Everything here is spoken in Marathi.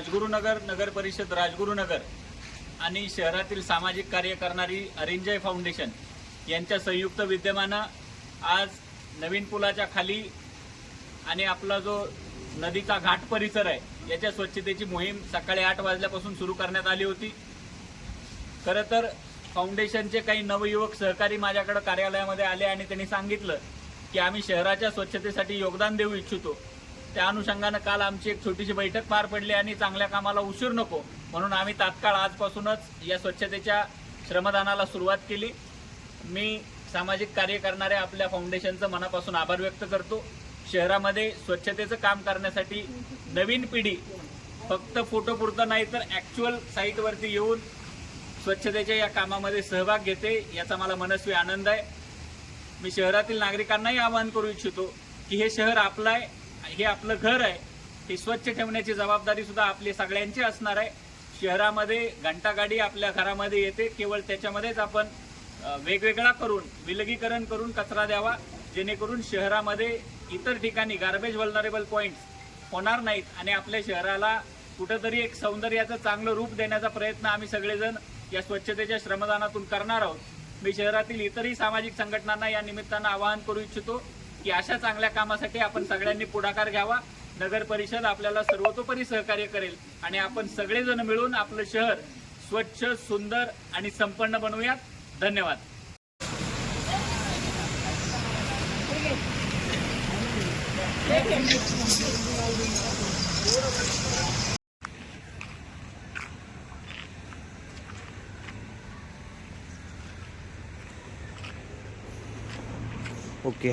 राजगुरुनगर नगर परिषद राजगुरुनगर आणि शहरातील सामाजिक कार्य करणारी अरिंजय फाउंडेशन यांच्या संयुक्त विद्यमानं आज नवीन पुलाच्या खाली आणि आपला जो नदीचा घाट परिसर आहे याच्या स्वच्छतेची मोहीम सकाळी आठ वाजल्यापासून सुरू करण्यात आली होती. खरं तर फाउंडेशनचे काही नवयुवक सहकारी माझ्याकडे कार्यालयामध्ये आले आणि त्यांनी सांगितलं की आम्ही शहराच्या स्वच्छतेसाठी योगदान देऊ इच्छितो. त्या अनुषंगानं काल आमची एक छोटीशी बैठक पार पडली आणि चांगल्या कामाला उशीर नको म्हणून आम्ही तात्काळ आजपासूनच या स्वच्छतेच्या श्रमदानाला सुरुवात केली. मी सामाजिक कार्य करणाऱ्या आपल्या फाउंडेशनचं मनापासून आभार व्यक्त करतो. शहरामध्ये स्वच्छतेचं काम करण्यासाठी नवीन पिढी फक्त फोटो पुरतं नाही तर ॲक्च्युअल साईटवरती येऊन स्वच्छतेच्या या कामामध्ये सहभाग घेते याचा मला मनस्वी आनंद आहे. मी शहरातील नागरिकांनाही आवाहन करू इच्छितो की हे शहर आपलं आहे. हे आपलं घर आहे. हे स्वच्छ ठेवण्याची जबाबदारी सुद्धा आपली सगळ्यांची असणार आहे. शहरामध्ये घंटागाडी आपल्या घरामध्ये येते. केवळ त्याच्यामध्येच आपण वेगवेगळा करून विलगीकरण करून कचरा द्यावा. जेणेकरून शहरामध्ये इतर ठिकाणी गार्बेज वल्नरेबल पॉईंट्स होणार नाहीत आणि आपल्या शहराला कुठंतरी एक सौंदर्याचं चांगलं रूप देण्याचा प्रयत्न आम्ही सगळेजण या स्वच्छतेच्या श्रमदानातून करणार आहोत. मी शहरातील इतरही सामाजिक संघटनांना या निमित्तानं आवाहन करू इच्छितो. की अशा चांगल्या कामासाठी आपण सगळ्यांनी पुढाकार घ्यावा. नगर परिषद आपल्याला सर्वतोपरी सहकार्य करेल आणि आपण सगळेजण मिळून आपलं शहर स्वच्छ सुंदर आणि संपन्न बनवूयात. धन्यवाद. ओके